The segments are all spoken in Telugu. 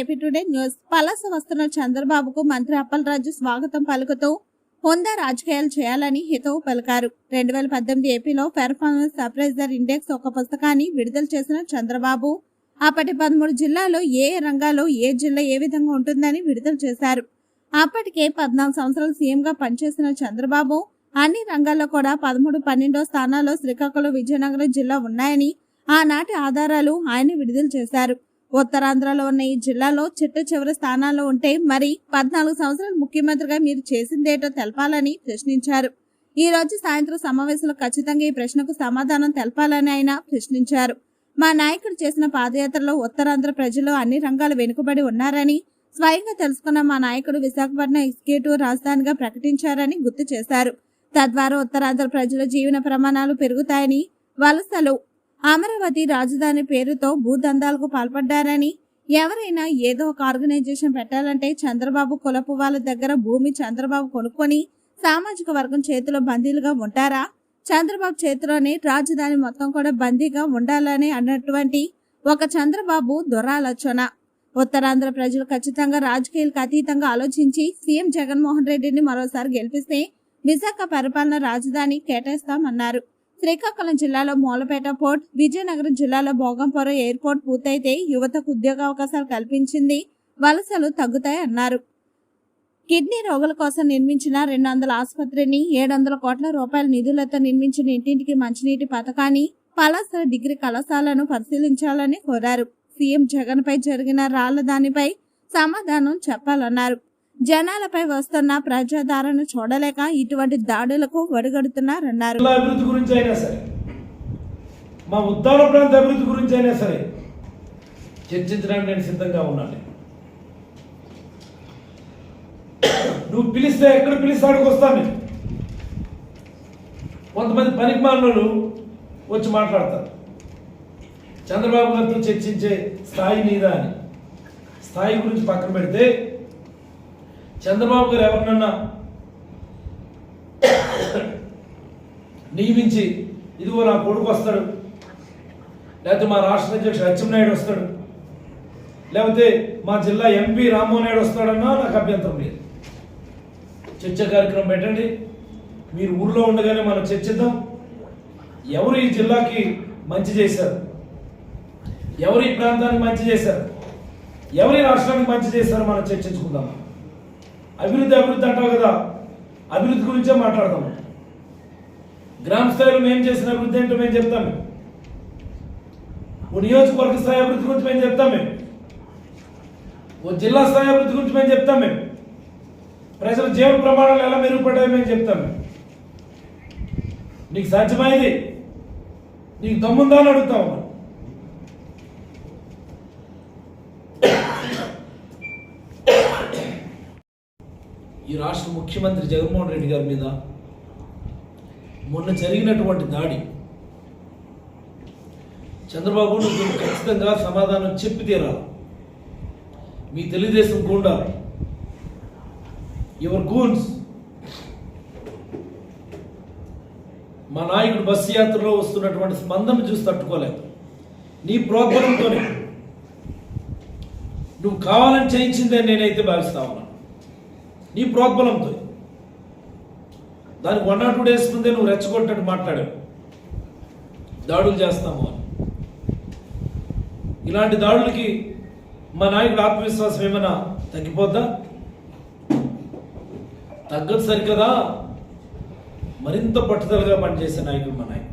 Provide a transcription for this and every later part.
AP today news. పలాస వస్తున్న చంద్రబాబుకు మంత్రి అప్పలరాజు స్వాగతం పలుకుతూ హోందా రాజకీయాలు చేయాలని హితవు పలికారు. రెండు వేల పద్దెనిమిది ఏపీలో పెర్ఫార్మెన్స్ అప్రైజర్ ఇండెక్స్ ఒక పుస్తకాన్ని విడుదల చేసిన చంద్రబాబు అప్పటి పదమూడు జిల్లాలో ఏ ఏ రంగాల్లో ఏ జిల్లా ఏ విధంగా ఉంటుందని విడుదల చేశారు. అప్పటికే పద్నాలుగు సంవత్సరాలు సీఎంగా పనిచేసిన చంద్రబాబు అన్ని రంగాల్లో కూడా పదమూడు పన్నెండో స్థానాల్లో శ్రీకాకుళం విజయనగరం జిల్లా ఉన్నాయని ఆనాటి ఆధారాలు ఆయన విడుదల చేశారు. ఉత్తరాంధ్రలో ఉన్న ఈ జిల్లాలో చిట్ట చివరి స్థానాల్లో ఉంటే మరి పద్నాలుగు సంవత్సరాలు ముఖ్యమంత్రిగా మీరు చేసిందేటో తెలపాలని ప్రశ్నించారు. ఈ రోజు సాయంత్రం సమావేశంలో ఖచ్చితంగా ఈ ప్రశ్నకు సమాధానం తెలపాలని ఆయన ప్రశ్నించారు. మా నాయకుడు చేసిన పాదయాత్రలో ఉత్తరాంధ్ర ప్రజలు అన్ని రంగాలు వెనుకబడి ఉన్నారని స్వయంగా తెలుసుకున్న మా నాయకుడు విశాఖపట్నం ఎగ్జిక్యూటివ్ రాజధానిగా ప్రకటించారని గుర్తు చేశారు. తద్వారా ఉత్తరాంధ్ర ప్రజల జీవన ప్రమాణాలు పెరుగుతాయని వలసలు అమరావతి రాజధాని పేరుతో భూదందాలకు పాల్పడ్డారని ఎవరైనా ఏదో ఒక ఆర్గనైజేషన్ పెట్టాలంటే చంద్రబాబు కులపు వాళ్ళ దగ్గర భూమి చంద్రబాబు కొనుక్కొని సామాజిక వర్గం చేతిలో బందీలుగా ఉంటారా? చంద్రబాబు చేతిలోనే రాజధాని మొత్తం కూడా బందీగా ఉండాలని అన్నటువంటి ఒక చంద్రబాబు దురాలోచన. ఉత్తరాంధ్ర ప్రజలు ఖచ్చితంగా రాజకీయాలకు అతీతంగా ఆలోచించి సీఎం జగన్మోహన్ రెడ్డిని మరోసారి గెలిపిస్తే విశాఖ పరిపాలన రాజధాని కేటాయిస్తామన్నారు. శ్రీకాకుళం జిల్లాలో మూలపేట పోర్ట్ విజయనగరం జిల్లాలో భోగంపురం ఎయిర్పోర్ట్ పూర్తయితే యువతకు ఉద్యోగ అవకాశాలు కల్పించింది. వలసలు తగ్గుతాయి అన్నారు. కిడ్నీ రోగుల కోసం నిర్మించిన రెండు వందల ఆసుపత్రిని ఏడు వందల కోట్ల రూపాయల నిధులతో నిర్మించిన ఇంటింటికి మంచినీటి పథకాన్ని పలాస డిగ్రీ కళాశాలను పరిశీలించాలని కోరారు. సీఎం జగన్పై జరిగిన రాళ్ళ దానిపై సమాధానం చెప్పాలన్నారు. జనాలపై వస్తున్న ప్రజాదారణ చూడలేక ఇటువంటి దాడులకు ఒడిగడుతున్నారన్నారు అభివృద్ధి గురించి అయినా సరే మా ఉత్తర ప్రాంత అభివృద్ధి గురించి అయినా సరే చర్చించడానికి నేను సిద్ధంగా ఉన్నాను. నువ్వు పిలిస్తే ఎక్కడ పిలిస్తే అక్కడికి వస్తాను నేను కొంతమంది పనికి వచ్చి మాట్లాడతారు. చంద్రబాబు గారితో చర్చించే స్థాయి మీద అని. స్థాయి గురించి పక్కన పెడితే చంద్రబాబు గారు ఎవరినన్నా నియమించి ఇదిగో నా కొడుకు వస్తాడు. లేకపోతే మా రాష్ట్ర అధ్యక్షుడు అచ్చెన్నాయుడు వస్తాడు. లేకపోతే మా జిల్లా ఎంపీ రామ్మోహన్ నాయుడు వస్తాడన్నా నాకు అభ్యంతరం లేదు. చర్చ కార్యక్రమం పెట్టండి. మీరు ఊర్లో ఉండగానే మనం చర్చిద్దాం. ఎవరు ఈ జిల్లాకి మంచి చేశారు? ఎవరు ఈ ప్రాంతానికి మంచి చేశారు? ఎవరి రాష్ట్రానికి మంచి చేశారు మనం చర్చించుకుందాం. అభివృద్ధి అభివృద్ధి అంటావు కదా. అభివృద్ధి గురించే మాట్లాడదాం గ్రామ స్థాయిలో మేము చేసిన అభివృద్ధి ఏంటో మేము చెప్తాం. ఓ నియోజకవర్గ స్థాయి అభివృద్ధి గురించి మేము చెప్తాం. మేము ఓ జిల్లా స్థాయి అభివృద్ధి గురించి మేము చెప్తాం. మేము ప్రజల జీవన ప్రమాణాలు ఎలా మెరుగుపడ్డాయో మేము చెప్తాం. నీకు సాధ్యమైంది? నీకు దమ్ముందా అని అడుగుతావు ఈ రాష్ట్ర ముఖ్యమంత్రి జగన్మోహన్ రెడ్డి గారి మీద మొన్న జరిగినటువంటి దాడి చంద్రబాబు నువ్వు ఖచ్చితంగా సమాధానం చెప్పి తీరాలి. మీ తెలుగుదేశం గుండా యువర్ గూన్స్ మా నాయకుడు బస్సు యాత్రలో వస్తున్నటువంటి స్పందన చూసి తట్టుకోలేదు. నీ ప్రోద్బలంతోనే నువ్వు కావాలని చేయించిందే నేనైతే భావిస్తా ఉన్నాను. నీ ప్రోద్బలంతో. దానికి వన్ ఆర్ టూ డేస్ ముందే నువ్వు రెచ్చగొట్టినట్టు మాట్లాడావు. దాడులు చేస్తాము అని. ఇలాంటి దాడులకి మా నాయకుడు ఆత్మవిశ్వాసం ఏమైనా తగ్గిపోద్దా? తగ్గదు సరికదా? మరింత పట్టుదలగా పనిచేసే నాయకుడు మా నాయకుడు.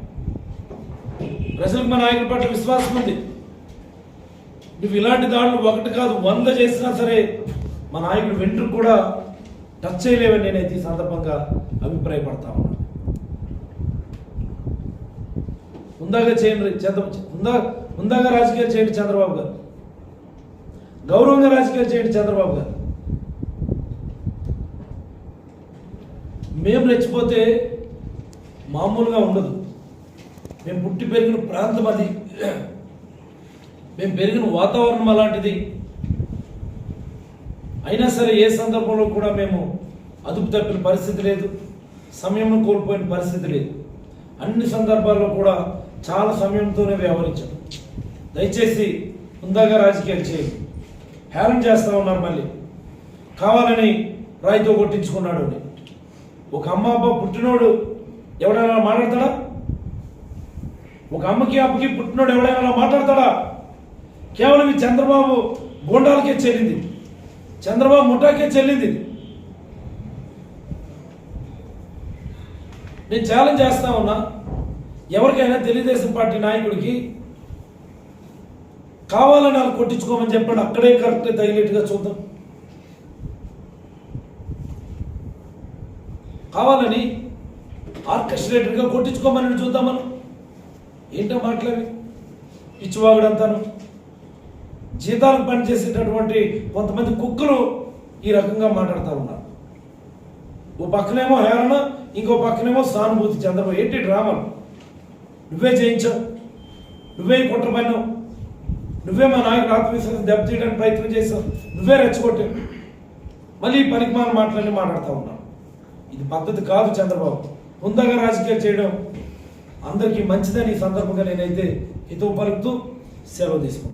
ప్రజలకు మా నాయకుడి పట్ల విశ్వాసం ఉంది. నువ్వు ఇలాంటి దాడులు ఒకటి కాదు వంద చేసినా సరే మా నాయకుడు వెంట్రుకు కూడా టచ్ చేయలేవని నేనైతే ఈ సందర్భంగా అభిప్రాయపడతా ఉన్నాను ఉందాక చేయండి చంద్ర ఉందా ఉందాక రాజకీయాలు చేయండి చంద్రబాబు గారు. గౌరవంగా రాజకీయాలు చేయండి చంద్రబాబు గారు. మేము రెచ్చిపోతే మామూలుగా ఉండదు. మేము పుట్టి పెరిగిన ప్రాంతం అది. మేము పెరిగిన వాతావరణం అలాంటిది. అయినా సరే ఏ సందర్భంలో కూడా మేము అదుపు తప్పిన పరిస్థితి లేదు సమయం కోల్పోయిన పరిస్థితి లేదు. అన్ని సందర్భాల్లో కూడా చాలా సమయంతోనే వ్యవహరించాం. దయచేసి ముందాగా రాజకీయాలు చేయండి. హేళన చేస్తా ఉన్నారు మళ్ళీ. కావాలని రాయితో కొట్టించుకున్నాడు అని. ఒక అమ్మ అబ్బ పుట్టినోడు ఎవడైనా మాట్లాడతాడా? ఒక అమ్మకి అప్పకి పుట్టినోడు ఎవడైనా మాట్లాడతాడా? కేవలం ఈ చంద్రబాబు గోండాలకే చెల్లింది. చంద్రబాబు ముఠాకే చెల్లింది. నేను ఛాలెంజ్ చేస్తా ఉన్నా. ఎవరికైనా తెలుగుదేశం పార్టీ నాయకుడికి కావాలని వాళ్ళు కొట్టించుకోమని చెప్పండి. అక్కడే కరెక్ట్ తగిలేట్టుగా చూద్దాం. కావాలని ఆర్కెస్ట్రేటర్గా కొట్టించుకోమని చూద్దాం మనం ఏంటో మాట్లాడి? పిచ్చివాగుడంతాను. జీతాలకు పనిచేసేటటువంటి కొంతమంది కుక్కలు ఈ రకంగా మాట్లాడుతూ ఉన్నారు. ఓ పక్కనేమో హేళన ఇంకో పక్కనేమో సానుభూతి చంద్రబాబు ఏంటి డ్రామాలు నువ్వే చేయించావు నువ్వే కుట్ర పన్నావు నువ్వే మా నాయకుడు ఆత్మవిశ్వాసం దెబ్బతీయడానికి ప్రయత్నం చేసావు నువ్వే రెచ్చగొట్టావు మళ్ళీ ఈ పనికిమాల మాటలన్నీ మాట్లాడుతూ ఉన్నావు ఇది పద్ధతి కాదు చంద్రబాబు. ముందుగా రాజకీయాలు చేయడం అందరికీ మంచిదని ఈ సందర్భంగా నేనైతే హితవు పలుకుతూ సెలవు తీసుకుంటాను